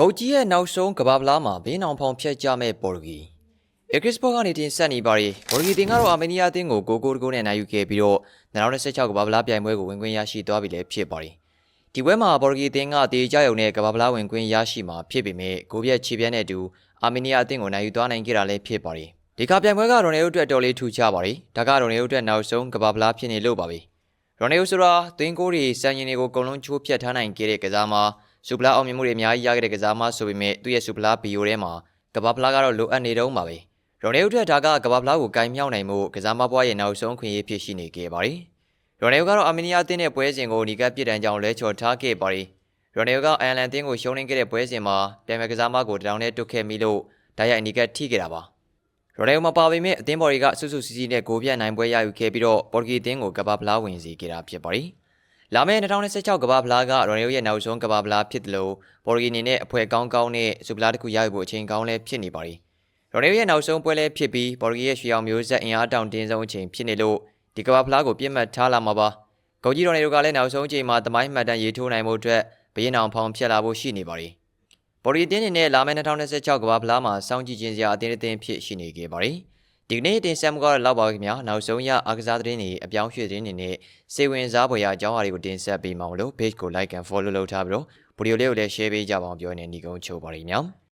ဂုတ်ကြီးရဲ့နောက်ဆုံးကဘာပလားမှာဘေးနောင်ဖောင်ဖျက်ကြမဲ့ပေါ်တူဂီအက်ဂရစ်ဘော့ကနေတင်ဆက်နေပါရီပေါ်တူဂီတင်ကတော့အာမေးနီးယားအသင်းကိုကိုကိုတကိုနဲ့နိုင်ယူခဲ့ပြီးတော့2016ကဘာပလားပြိုင်ပွဲကိုဝင်ခွင့်ရရှိသွားပြီလည်းဖြစ်ပါရီဒီပွဲမှာပေါ်တူဂီအသင်းကတေကြရုံနဲ့ကဘာပလားဝင်ခွင့်ရရှိမှာဖြစ်ပေမဲ့ကိုပြက်ခြေပြက်နဲ့အတူအာမေးနီးယားအသင်းကိုနိုင်ယူသွားနိုင်ခဲ့တာလည်းဖြစ်ပါရီဒီကပြိုင်ပွဲကရိုနယ်ယိုအတွက်တော်လေးထူခြားပါရီဒါကရိုနယ်ယိုအတွက်နောက်ဆုံးကဘာပလားဖြစ်နေလို့ပါပဲရိုနယ်ယိုဆိုတာသွင်းကိုတွေစံရင်တွေကိုအကုန်လုံးချိုးဖျက်ထားနိုင်ခဲ့တဲ့ကစားမ စူပလာအောင်မြင်မှုတွေအများကြီးရခဲ့တဲ့ကစားမဆိုပေမဲ့သူ့ရဲ့စူပလာဘီယိုထဲမှာကဘာဖလားကတော့လိုအပ်နေတော့မှာပဲရိုနယ်ယိုအတွက်ဒါကကဘာဖလားကိုဂိုင်းမြောက်နိုင်မှုကစားမဘွားရဲ့နောက်ဆုံးခွင့်ရဖြစ်ရှိနေခဲ့ပါတယ်ရိုနယ်ယိုကတော့အာမေးနီးယားအသင်းရဲ့ပွဲစဉ်ကိုအနီးကပ်ပြစ်ဒဏ်ကြောင့်လဲချော်ထားခဲ့ပါတယ်ရိုနယ်ယိုကအိုင်ယာလန်အသင်းကိုရှုံးနိမ့်ခဲ့တဲ့ပွဲစဉ်မှာပြန်မဲ့ကစားမကိုတောင်နဲ့တွတ်ခဲ့မိလို့ဒါရိုက်အနီးကပ်ထိခဲ့တာပါရိုနယ်ယိုမပါပေမဲ့အသင်းဘော်တွေကစွတ်စွတ်စီစီနဲ့ဂိုးပြတ်နိုင်ပွဲရယူခဲ့ပြီးတော့ပေါ်တူဂီအသင်းကိုကဘာဖလားဝင်စီခဲ့တာဖြစ်ပါတယ်။ လာမယ့်2026ကဘာဖလားကရိုနယ်ယိုရဲ့နောက်ဆုံးကဘာဖလားဖြစ်တယ်လို့ပေါ်တူဂီအနေနဲ့အဖွဲကောင်းကောင်းနဲ့စူပလာတစ်ခုရယူဖို့အချိန်ကောင်းလည်းဖြစ်နေပါတယ်။ရိုနယ်ယိုရဲ့နောက်ဆုံးပွဲလည်းဖြစ်ပြီးပေါ်တူဂီရဲ့ရွှေအောင်မျိုးဆက်အင်အားတောင်တင်းဆုံးအချိန်ဖြစ်နေလို့ဒီကဘာဖလားကိုပြစ်မှတ်ထားလာမှာပါ။ဂိုကြီးရိုနယ်ယိုကလည်းနောက်ဆုံးအချိန်မှာတမိုင်းမှတ်တမ်းရေးထိုးနိုင်မှုအတွက်ဘရင်အောင်ဖောင်ဖျက်လာဖို့ရှိနေပါတယ်။ဘော်ဒီအတင်းနေနဲ့လာမယ့်2026ကမ္ဘာဖလားမှာစောင့်ကြည့်ခြင်းစရာအတင်းအတင်းဖြစ်ရှိနေခဲ့ပါတယ်။ ဒီကနေ့တင်ဆက်မှုကတော့လောက်ပါခင်ဗျာနောက်ဆုံးရအားကစားသတင်းတွေအပြောင်းရွှေ့သတင်းတွေနဲ့စေဝင်စားဖွယ်ရာအကြောင်းအရာတွေကိုတင်ဆက်ပေးမှာမလို့ page ကို like and follow လုပ်ထားပြီးတော့ဗီဒီယိုလေးကိုလည်း share ပေးကြပါအောင်ပြောနေနေကုန်းချိုးပါရခင်ဗျာ။